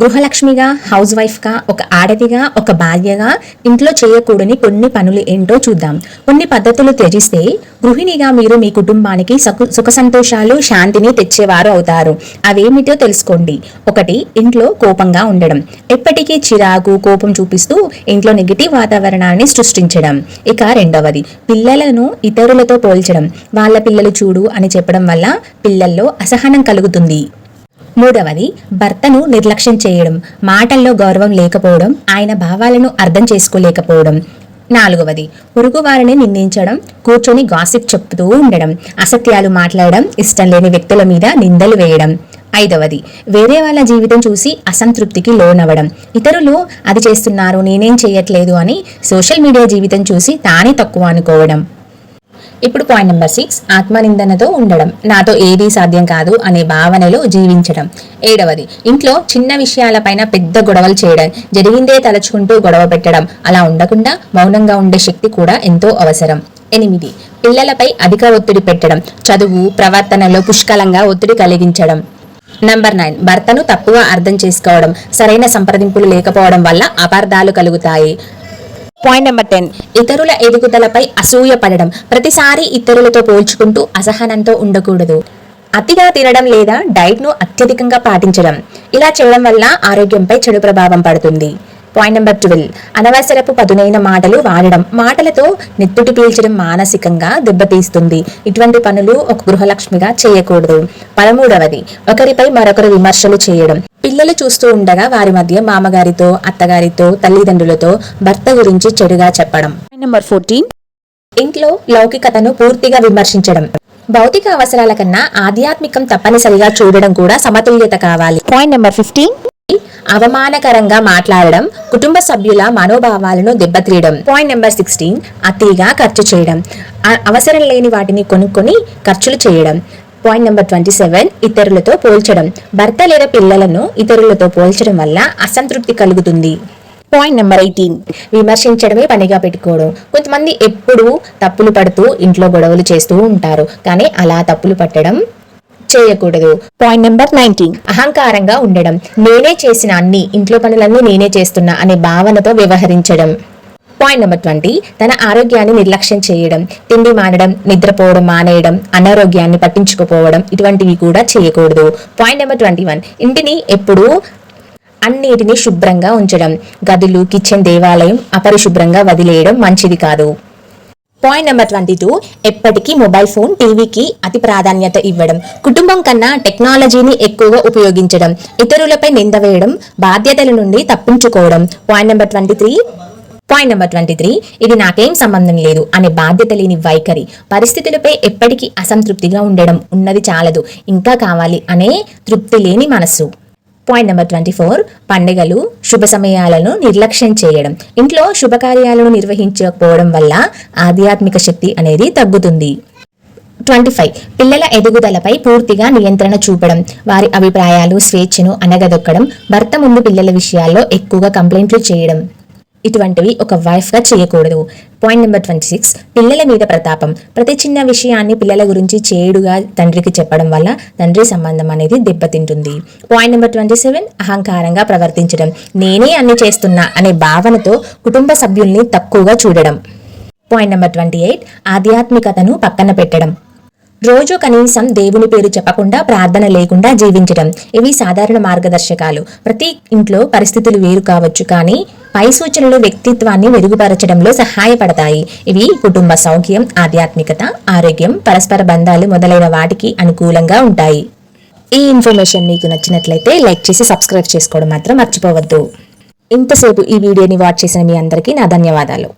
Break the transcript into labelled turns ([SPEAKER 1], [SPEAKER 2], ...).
[SPEAKER 1] గృహలక్ష్మిగా house వైఫ్గా ఒక ఆడదిగా ఒక భార్యగా ఇంట్లో చేయకూడని కొన్ని పనులు ఏంటో చూద్దాం. కొన్ని పద్ధతులు త్యజిస్తే గృహిణిగా మీరు మీ కుటుంబానికి సుఖ సంతోషాలు శాంతిని తెచ్చేవారు అవుతారు. అవేమిటో తెలుసుకోండి. ఒకటి ఇంట్లో కోపంగా ఉండడం. ఎప్పటికీ చిరాకు కోపం చూపిస్తూ ఇంట్లో నెగిటివ్ వాతావరణాన్ని సృష్టించడం. ఇక రెండవది పిల్లలను ఇతరులతో పోల్చడం. వాళ్ళ పిల్లలు చూడు అని చెప్పడం వల్ల పిల్లల్లో అసహనం కలుగుతుంది. మూడవది భర్తను నిర్లక్ష్యం చేయడం. మాటల్లో గౌరవం లేకపోవడం ఆయన భావాలను అర్థం చేసుకోలేకపోవడం. నాలుగవది పొరుగు వారిని నిందించడం కూర్చొని గాసిప్ చెప్తూ ఉండడం. అసత్యాలు మాట్లాడడం ఇష్టం లేని వ్యక్తుల మీద నిందలు వేయడం. ఐదవది వేరే వాళ్ళ జీవితం చూసి అసంతృప్తికి లోనవ్వడం. ఇతరులు అది చేస్తున్నారు నేనేం చేయట్లేదు అని సోషల్ మీడియా జీవితం చూసి తానే తక్కువ అనుకోవడం. ఇప్పుడు పాయింట్ నెంబర్ సిక్స్ ఆత్మనిందనతో ఉండడం. నాతో ఏదీ సాధ్యం కాదు అనే భావనలో జీవించడం. ఏడవది ఇంట్లో చిన్న విషయాలపైన పెద్ద గొడవలు చేయడం. జరిగిందే తలచుకుంటూ గొడవ పెట్టడం. అలా ఉండకుండా మౌనంగా ఉండే శక్తి కూడా ఎంతో అవసరం. ఎనిమిది పిల్లలపై అధిక ఒత్తిడి పెట్టడం. చదువు ప్రవర్తనలో పుష్కలంగా ఒత్తిడి కలిగించడం. నంబర్ నైన్ భర్తను తప్పుగా అర్థం చేసుకోవడం. సరైన సంప్రదింపులు లేకపోవడం వల్ల అపార్థాలు కలుగుతాయి. పాయింట్ నెంబర్ టెన్ ఇతరుల ఎదుగుదలపై అసూయ పడడం. ప్రతిసారి ఇతరులతో పోల్చుకుంటూ అసహనంతో ఉండకూడదు. అతిగా తినడం లేదా డైట్ను అత్యధికంగా పాటించడం. ఇలా చేయడం వల్ల ఆరోగ్యంపై చెడు ప్రభావం పడుతుంది. పాయింట్ నెంబర్ ట్వెల్వ్ అనవసరపు పదునైన మాటలు వాడడం. మాటలతో నెత్తుటి పీల్చడం మానసికంగా దెబ్బతీస్తుంది. ఇటువంటి పనులు ఒక గృహలక్ష్మిగా చేయకూడదు. పదమూడవది. ఒకరిపై మరొకరు విమర్శలు చేయడం. పిల్లలు చూస్తూ ఉండగా వారి మధ్య మామగారితో అత్తగారితో తల్లిదండ్రులతో భర్త గురించి చెడుగా చెప్పడం.
[SPEAKER 2] నెంబర్ ఫోర్టీన్
[SPEAKER 1] ఇంట్లో లౌకికతను పూర్తిగా విమర్శించడం. భౌతిక అవసరాల కన్నా ఆధ్యాత్మికం తప్పనిసరిగా చూడడం కూడా సమతుల్యత కావాలి.
[SPEAKER 2] పాయింట్ నెంబర్ ఫిఫ్టీన్
[SPEAKER 1] అవమానకరంగా మాట్లాడడం కుటుంబ సభ్యుల మనోభావాలను దెబ్బతీయడం. పాయింట్ నెంబర్ సిక్స్టీన్ అతిగా ఖర్చు చేయడం. అవసరం లేని వాటిని కొనుక్కొని ఖర్చులు చేయడం. పాయింట్ నెంబర్ ట్వంటీ సెవెన్ ఇతరులతో పోల్చడం. భర్త లేదా పిల్లలను ఇతరులతో పోల్చడం వల్ల అసంతృప్తి కలుగుతుంది.
[SPEAKER 2] పాయింట్ నెంబర్ ఎయిటీన్
[SPEAKER 1] విమర్శించడమే పనిగా పెట్టుకోవడం. కొంతమంది ఎప్పుడూ తప్పులు పడుతూ ఇంట్లో గొడవలు చేస్తూ ఉంటారు. కానీ అలా తప్పులు పట్టడం చేయకూడదు.
[SPEAKER 2] పాయింట్ నెంబర్ నైన్టీన్
[SPEAKER 1] అహంకారంగా ఉండడం. నేనే చేసిన అన్ని ఇంట్లో పనులన్నీ నేనే చేస్తున్నా అనే భావనతో వ్యవహరించడం. పాయింట్ నెంబర్ ట్వంటీ తన ఆరోగ్యాన్ని నిర్లక్ష్యం చేయడం. తిండి మానడం నిద్రపోవడం మానేయడం అనారోగ్యాన్ని పట్టించుకోపోవడం ఇటువంటివి కూడా చేయకూడదు. పాయింట్ నెంబర్ ట్వంటీ వన్ ఇంటిని ఎప్పుడూ అన్నిటిని శుభ్రంగా ఉంచడం. గదులు కిచెన్ దేవాలయం అపరిశుభ్రంగా వదిలేయడం మంచిది కాదు. పాయింట్ నెంబర్ ట్వంటీ టూ ఎప్పటికీ మొబైల్ ఫోన్ టీవీకి అతి ప్రాధాన్యత ఇవ్వడం. కుటుంబం కన్నా టెక్నాలజీని ఎక్కువగా ఉపయోగించడం. ఇతరులపై నింద వేయడం బాధ్యతల నుండి తప్పించుకోవడం. Point number twenty three point number twenty three ఇది నాకేం సంబంధం లేదు అనే బాధ్యత లేని వైఖరి. పరిస్థితులపై ఎప్పటికీ అసంతృప్తిగా ఉండడం ఉన్నది చాలదు. ఇంకా కావాలి అనే తృప్తి లేని మనస్సు. పాయింట్ నెంబర్ ట్వంటీ ఫోర్ పండుగలు శుభ సమయాలను నిర్లక్ష్యం చేయడం. ఇంట్లో శుభకార్యాలను నిర్వహించకపోవడం వల్ల ఆధ్యాత్మిక శక్తి అనేది తగ్గుతుంది. ట్వంటీ ఫైవ్ పిల్లల ఎదుగుదలపై పూర్తిగా నియంత్రణ చూపడం. వారి అభిప్రాయాలు స్వేచ్ఛను అనగదొక్కడం. భర్త ముందు పిల్లల విషయాల్లో ఎక్కువగా కంప్లైంట్లు చేయడం. ఇటువంటివి ఒక వైఫ్గా చేయకూడదు. పాయింట్ నెంబర్ ట్వంటీ సిక్స్ పిల్లల మీద ప్రతాపం. ప్రతి చిన్న విషయాన్ని పిల్లల గురించి చేడుగా తండ్రికి చెప్పడం వల్ల తండ్రి సంబంధం అనేది దెబ్బతింటుంది. పాయింట్ నెంబర్ ట్వంటీ సెవెన్ అహంకారంగా ప్రవర్తించడం. నేనే అన్ని చేస్తున్నా అనే భావనతో కుటుంబ సభ్యుల్ని తక్కువగా చూడడం. పాయింట్ నెంబర్ ట్వంటీ ఎయిట్ ఆధ్యాత్మికతను పక్కన పెట్టడం. రోజు కనీసం దేవుని పేరు చెప్పకుండా ప్రార్థన లేకుండా జీవించడం ఇవి సాధారణ మార్గదర్శకాలు. ప్రతి ఇంట్లో పరిస్థితులు వేరు కావచ్చు కానీ పై సూచనలు వ్యక్తిత్వాన్ని మెరుగుపరచడంలో సహాయపడతాయి. ఇవి కుటుంబ సౌఖ్యం ఆధ్యాత్మికత ఆరోగ్యం పరస్పర బంధాలు మొదలైన వాటికి అనుకూలంగా ఉంటాయి. ఈ ఇన్ఫర్మేషన్ మీకు నచ్చినట్లయితే లైక్ చేసి సబ్స్క్రైబ్ చేసుకోవడం మాత్రం మర్చిపోవద్దు. ఇంతసేపు ఈ వీడియోని వాచ్ చేసిన మీ అందరికీ నా ధన్యవాదాలు.